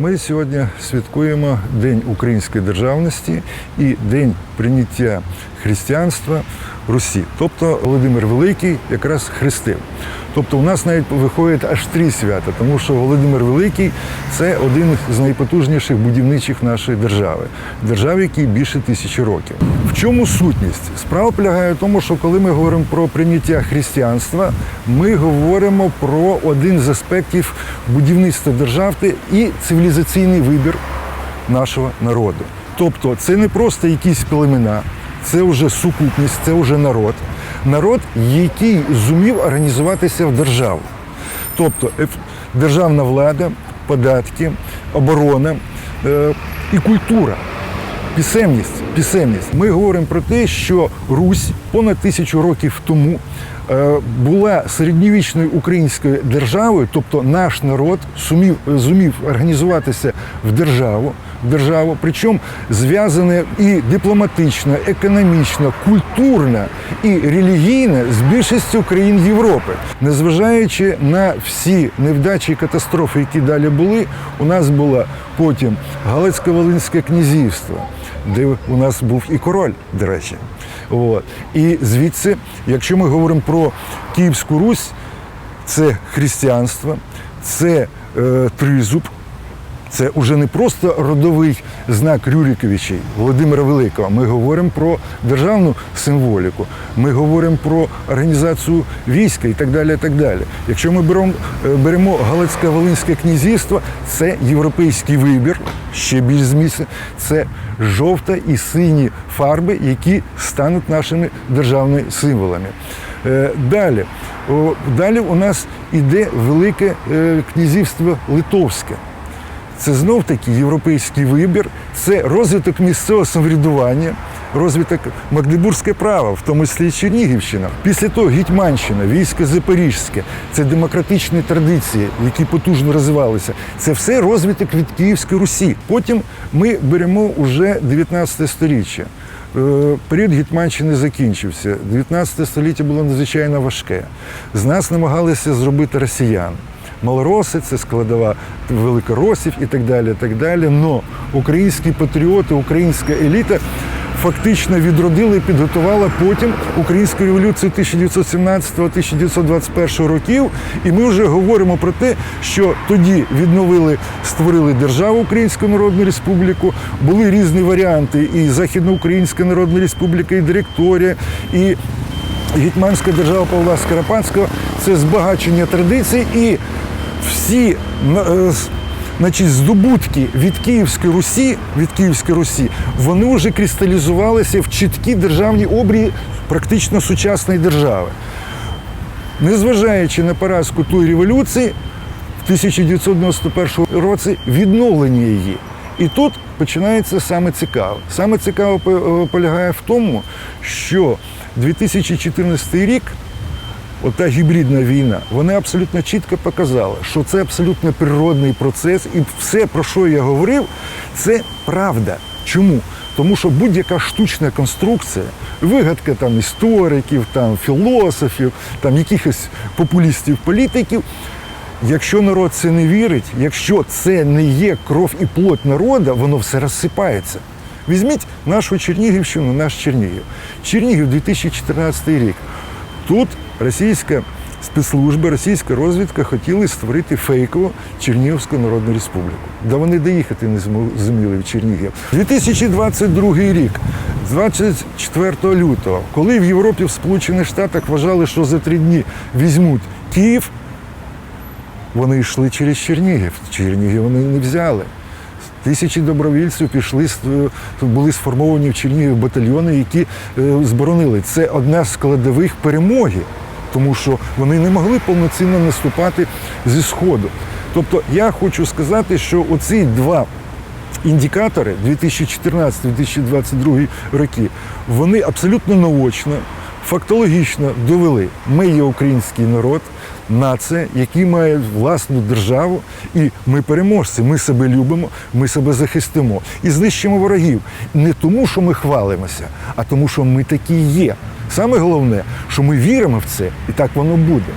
Ми сьогодні святкуємо День української державності і День прийняття християнства Русі. Тобто Володимир Великий якраз хрестив. Тобто у нас навіть виходить аж три свята, тому що Володимир Великий це один з найпотужніших будівничих нашої держави, держави, якій більше тисячі років. В чому сутність? Справа полягає в тому, що коли ми говоримо про прийняття християнства, ми говоримо про один з аспектів будівництва держави і цивілізаційний вибір нашого народу. Тобто це не просто якісь племена, це вже сукупність, це вже народ. Народ, який зумів організуватися в державу. Тобто державна влада, податки, оборона е, і культура. Пісемність, пісемність. Ми говоримо про те, що Русь понад тисячу років тому е, була середньовічною українською державою, тобто наш народ сумів, зумів організуватися в державу, в державу, причому зв'язане і дипломатично, економічно, культурно і релігійно з більшістю країн Європи. Незважаючи на всі невдачі і катастрофи, які далі були, у нас було потім Галицько-Волинське князівство, де у нас був і король, до речі. От. І звідси, якщо ми говоримо про Київську Русь, це християнство, це е, тризуб, це вже не просто родовий знак Рюриковичей Володимира Великого. Ми говоримо про державну символіку, ми говоримо про організацію війська і так далі. І так далі. Якщо ми беремо, е, беремо Галицько-Волинське князівство, це європейський вибір, ще більш зміцнений, це жовта і сині фарби, які стануть нашими державними символами. Е, Далі, далі у нас іде Велике е, князівство Литовське. Це знов таки європейський вибір, це розвиток місцевого самоврядування, розвиток Магдебурзьке право, в тому числі Чернігівщина. Після того Гетьманщина, військо Запорізьке, це демократичні традиції, які потужно розвивалися. Це все розвиток від Київської Русі. Потім ми беремо уже 19 сторіччя. Е, Період Гетьманщини закінчився. 19 століття було надзвичайно важке. З нас намагалися зробити росіян. Малороси, це складова великоросів і так далі. так далі. Но українські патріоти, українська еліта фактично відродила і підготувала потім українську революцію 1917-1921 років. І ми вже говоримо про те, що тоді відновили, створили державу Українську Народну Республіку. Були різні варіанти: і Західноукраїнська Народна Республіка, і Директорія, і Гетьманська держава Павла Скарапанського це збагачення традицій і всі е, значить, здобутки від Київської Русі, від Київської Русі, вони вже кристалізувалися в чіткі державні обрії практично сучасної держави. Незважаючи на поразку тої революції, в 1991 році відновлення її. І тут починається саме цікаве. Саме цікаве полягає в тому, що 2014 рік, ота гібридна війна, вона абсолютно чітко показала, що це абсолютно природний процес, і все, про що я говорив, це правда. Чому? Тому що будь-яка штучна конструкція, вигадка там істориків, там філософів, там якихось популістів, політиків, Якщо народ це не вірить, якщо це не є кров і плоть народу, воно все розсипається. Візьміть нашу Чернігівщину, наш Чернігів. Чернігів 2014 рік. Тут російська спецслужба, російська розвідка хотіли створити фейкову Чернігівську Народну Республіку. Да вони доїхати не зуміли в Чернігів. 2022 рік, 24 лютого, коли в Європі, в Сполучених Штатах вважали, що за три дні візьмуть Київ, вони йшли через Чернігів. Чернігів вони не взяли. Тисячі добровільців пішли, е, були сформовані в Чернігів батальйони, які е, зборонили. Це одна з складових перемоги, тому що вони не могли повноцінно наступати зі Сходу. Тобто я хочу сказати, що оці два індикатори 2014-2022 роки, вони абсолютно наочно, фактологічно довели. Ми є український народ, нація, який має власну державу, і ми переможці. Ми себе любимо, ми себе захистимо і знищимо ворогів. Не тому, що ми хвалимося, а тому, що ми такі є. Саме головне, що ми віримо в це, і так воно буде.